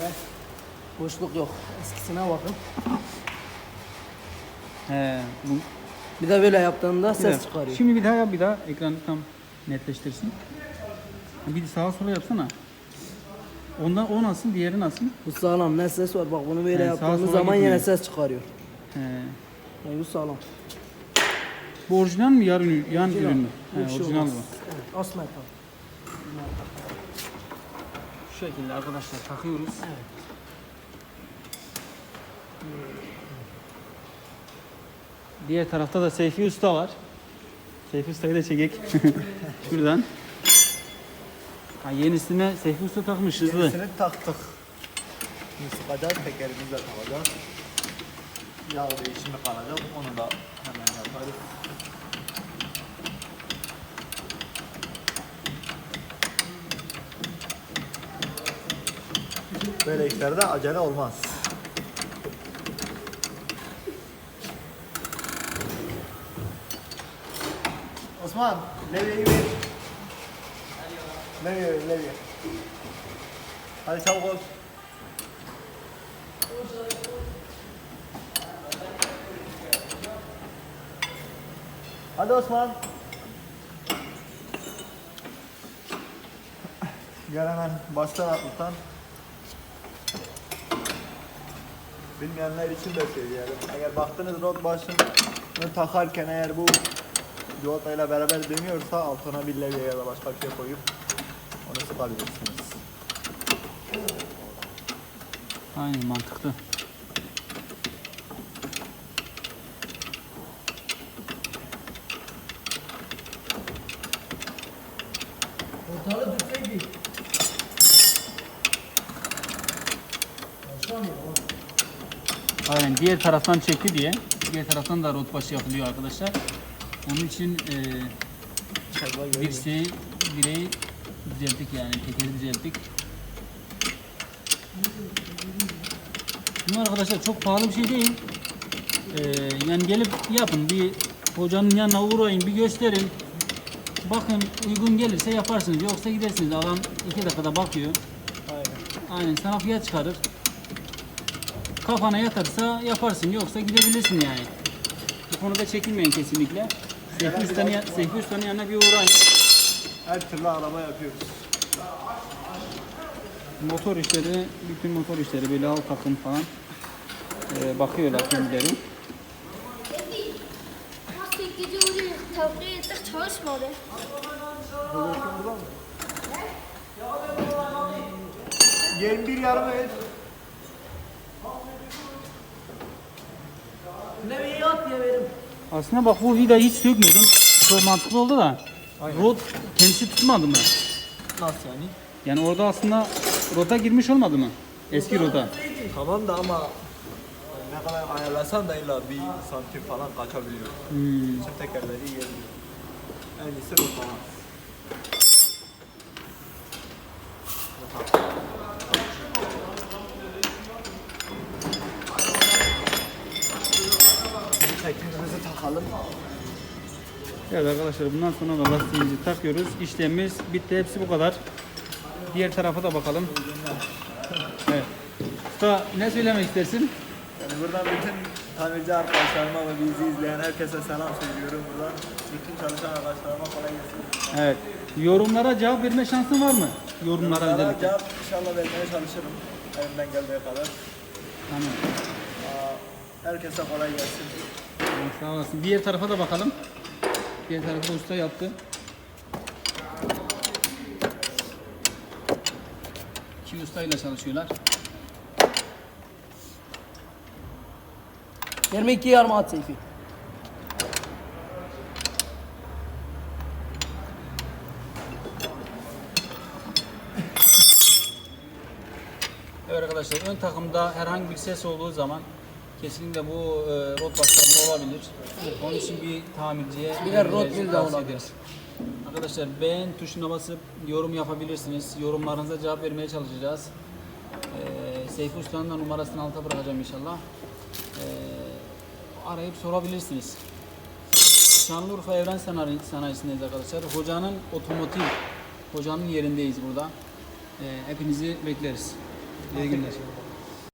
içinde boşluk yok. Eskisine bakın. He, bu, Bir de böyle yaptığında ses çıkarıyor. Şimdi bir daha yap bir daha ekranı tam netleştirsin. Bir sağa sola yapsana. Ondan o nasıl, diğeri nasıl? Bu sağlam ne ses var bak bunu böyle He, yaptığımız zaman gitmiyor. yine ses çıkarıyor. He. Yani bu sağlam. Bu orijinal mi yan ürün, yan ürün mü? He, orijinal bu. Evet, as metal. Şu şekilde arkadaşlar takıyoruz. Evet. Diğer tarafta da Seyfi Usta var. Seyfi Usta'yı da çekek. Şuradan. Ha, yenisine Seyfi Usta takmış hızlı. Yenisini taktık. Sıkacağız, tekerimizle takacağız. Yağ değişimi kalacak, onu da hemen yaparız. Böyle işlerde acele olmaz. Osman, levyeyi ver. Levye levye. Hadi çabuk ol. Hadi Osman. Gel hemen baştan atlıktan. Bilmeyenler için de söyleyelim. Eğer baktınız rot başını takarken eğer bu Civotayla beraber dönüyorsa altına bir levye ya da başka bir şey koyup onu sıkabilirsiniz. Aynen mantıklı. Aynen diğer taraftan çekti diye. Diğer taraftan da rot başı yapılıyor arkadaşlar. Onun için e, dirseği, direği düzelttik yani tekeri düzelttik. Bunlar arkadaşlar çok pahalı bir şey değil. E, yani gelip yapın bir hocanın yanına uğrayın bir gösterin. Bakın uygun gelirse yaparsınız yoksa gidersiniz adam iki dakikada bakıyor. Aynen. Aynen sana fiyat çıkarır. Kafana yatarsa yaparsın yoksa gidebilirsin yani. Bu konuda çekinmeyin kesinlikle. Seyfi Usta'nın, ya- Seyfi Usta'nın yanına bir uğrayın. Her türlü araba yapıyoruz. Motor işleri, bütün motor işleri böyle alt takım falan e, bakıyorlar kendileri. Tavsiye ettik çalışmadı. 21 yarım et. Levyeyi at diye verim. Aslında bak bu vidayı hiç sökmüyordum. Çok mantıklı oldu da. Rod kendisi tutmadı mı? Nasıl yani? Yani orada aslında rota girmiş olmadı mı? Eski rota. Tamam da ama ne kadar ayarlasan da illa bir santim falan kaçabiliyor. Hmm. Bütün tekerleri yiyebiliyor. En iyisi bu Evet arkadaşlar bundan sonra da lastiğimizi takıyoruz. İşlemimiz bitti. Hepsi bu kadar. Diğer tarafa da bakalım. Evet. Usta ne söylemek istersin? Yani buradan bütün tamirci arkadaşlarıma ve bizi izleyen herkese selam söylüyorum buradan. Bütün çalışan arkadaşlarıma kolay gelsin. Evet. Yorumlara cevap verme şansın var mı? Yorumlara Bunlara özellikle. cevap inşallah vermeye çalışırım. Elimden geldiği kadar. Tamam. Herkese kolay gelsin. Sağ olasın. Diğer tarafa da bakalım. Diğer tarafı usta yaptı. İki ustayla çalışıyorlar. 22 yarım at Seyfi. Evet arkadaşlar ön takımda herhangi bir ses olduğu zaman kesinlikle bu e, rot başlarında olabilir. Onun için bir tamirciye Bir de rot bir de olabilir. Arkadaşlar beğen tuşuna basıp yorum yapabilirsiniz. Yorumlarınıza cevap vermeye çalışacağız. Ee, Seyfi Usta'nın da numarasını alta bırakacağım inşallah. Ee, arayıp sorabilirsiniz. Şanlıurfa Evren Sanayi, Sanayisi'ndeyiz arkadaşlar. Hocanın otomotiv, hocanın yerindeyiz burada. Ee, hepinizi bekleriz. İyi günler.